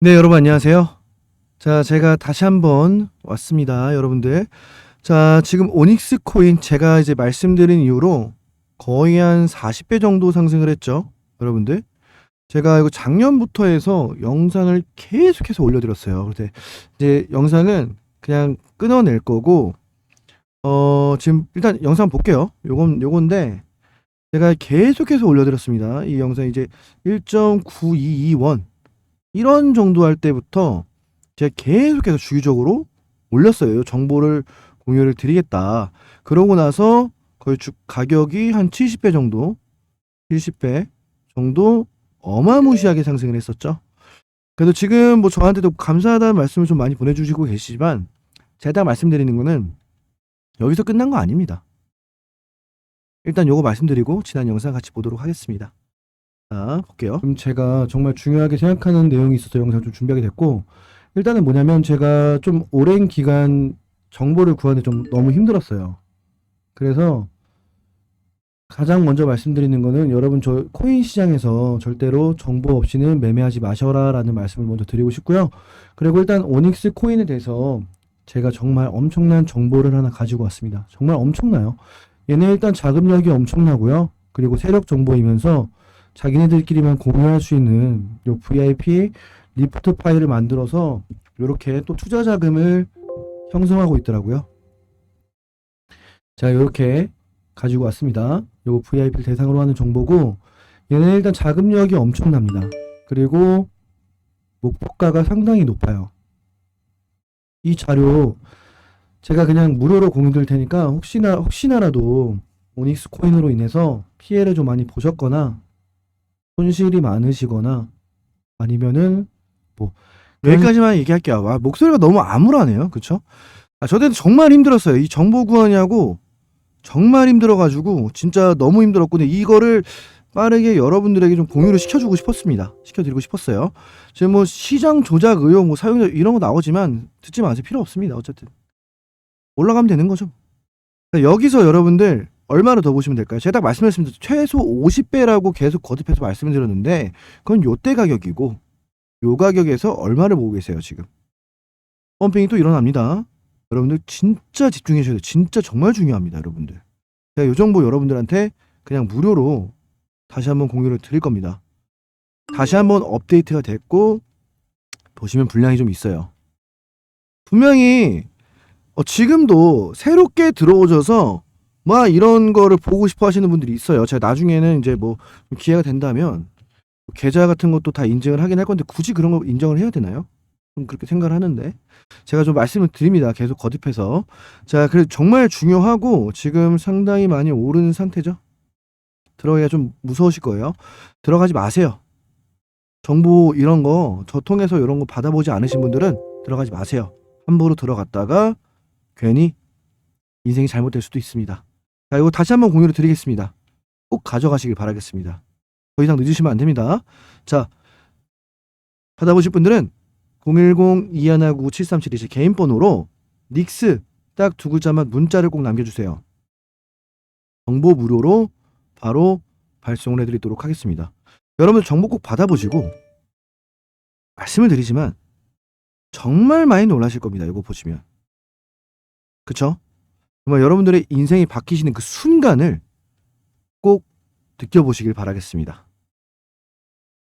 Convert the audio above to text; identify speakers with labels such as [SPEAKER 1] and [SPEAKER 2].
[SPEAKER 1] 네, 여러분 안녕하세요. 자, 제가 다시 한번 왔습니다, 여러분들. 자, 지금 오닉스 코인 제가 이제 말씀드린 이후로 거의 한 40배 정도 상승을 했죠, 여러분들. 제가 이거 작년부터 해서 영상을 계속해서 올려드렸어요. 그래서 이제 영상은 그냥 끊어낼 거고, 어, 지금 일단 영상 볼게요. 요건, 요건데, 제가 계속해서 올려드렸습니다. 이 영상 이제 1.9221. 이런 정도 할 때부터 제가 계속해서 주기적으로 올렸어요. 정보를 공유를 드리겠다. 그러고 나서 주, 가격이 한 70배 정도, 70배 정도 어마무시하게 상승을 했었죠. 그래도 지금 뭐 저한테도 감사하다는 말씀을 좀 많이 보내주시고 계시지만 제가 딱 말씀드리는 거는 여기서 끝난 거 아닙니다. 일단 요거 말씀드리고 지난 영상 같이 보도록 하겠습니다. 자, 볼게요. 그럼 제가 정말 중요하게 생각하는 내용이 있어서 영상 좀 준비하게 됐고, 일단은 뭐냐면 제가 좀 오랜 기간 정보를 구하는데 좀 너무 힘들었어요. 그래서 가장 먼저 말씀드리는 거는 여러분 저 코인 시장에서 절대로 정보 없이는 매매하지 마셔라 라는 말씀을 먼저 드리고 싶고요. 그리고 일단 오닉스 코인에 대해서 제가 정말 엄청난 정보를 하나 가지고 왔습니다. 정말 엄청나요. 얘네 일단 자금력이 엄청나고요. 그리고 세력 정보이면서 자기네들끼리만 공유할 수 있는 요 VIP 리프트 파일을 만들어서 이렇게 또 투자 자금을 형성하고 있더라고요. 자, 이렇게 가지고 왔습니다. 요거 VIP를 대상으로 하는 정보고 얘는 일단 자금력이 엄청납니다. 그리고 목표가가 상당히 높아요. 이 자료 제가 그냥 무료로 공유 드릴 테니까 혹시나 혹시나라도 오닉스 코인으로 인해서 피해를 좀 많이 보셨거나 손실이 많으시거나 아니면은 뭐 여기까지만 얘기할게요. 와, 목소리가 너무 암울하네요. 그쵸? 아, 저도 정말 힘들었어요. 이 정보 구하냐고 정말 힘들어가지고 진짜 너무 힘들었고 근데 이거를 빠르게 여러분들에게 좀 공유를 시켜주고 싶었습니다. 시켜드리고 싶었어요. 지금 뭐 시장 조작 의혹, 뭐 사용자 이런 거 나오지만 듣지 마세요. 필요 없습니다. 어쨌든 올라가면 되는 거죠. 그러니까 여기서 여러분들 얼마나 더 보시면 될까요? 제가 딱 말씀드렸습니다. 최소 50배라고 계속 거듭해서 말씀을 드렸는데 그건 요때 가격이고 요 가격에서 얼마를 보고 계세요 지금? 펌핑이 또 일어납니다. 여러분들 진짜 집중해 주셔야 돼요. 진짜 정말 중요합니다 여러분들. 제가 요 정보 여러분들한테 그냥 무료로 다시 한번 공유를 드릴 겁니다. 다시 한번 업데이트가 됐고 보시면 분량이 좀 있어요. 분명히 어, 지금도 새롭게 들어오셔서 막 이런 거를 보고 싶어 하시는 분들이 있어요 제가 나중에는 이제 뭐 기회가 된다면 계좌 같은 것도 다 인증을 하긴 할 건데 굳이 그런 거 인정을 해야 되나요? 좀 그렇게 생각을 하는데 제가 좀 말씀을 드립니다. 계속 거듭해서 자, 그래 정말 중요하고 지금 상당히 많이 오르는 상태죠. 들어가기가 좀 무서우실 거예요. 들어가지 마세요. 정보 이런 거 저 통해서 이런 거 받아보지 않으신 분들은 들어가지 마세요. 함부로 들어갔다가 괜히 인생이 잘못될 수도 있습니다. 자, 이거 다시 한번 공유를 드리겠습니다. 꼭 가져가시길 바라겠습니다. 더 이상 늦으시면 안 됩니다. 자, 받아보실 분들은 010-2199-7372 개인 번호로 닉스 딱 두 글자만 문자를 꼭 남겨주세요. 정보 무료로 바로 발송을 해드리도록 하겠습니다. 여러분들 정보 꼭 받아보시고 말씀을 드리지만 정말 많이 놀라실 겁니다. 이거 보시면. 그쵸? 정말 여러분들의 인생이 바뀌시는 그 순간을 꼭 느껴보시길 바라겠습니다.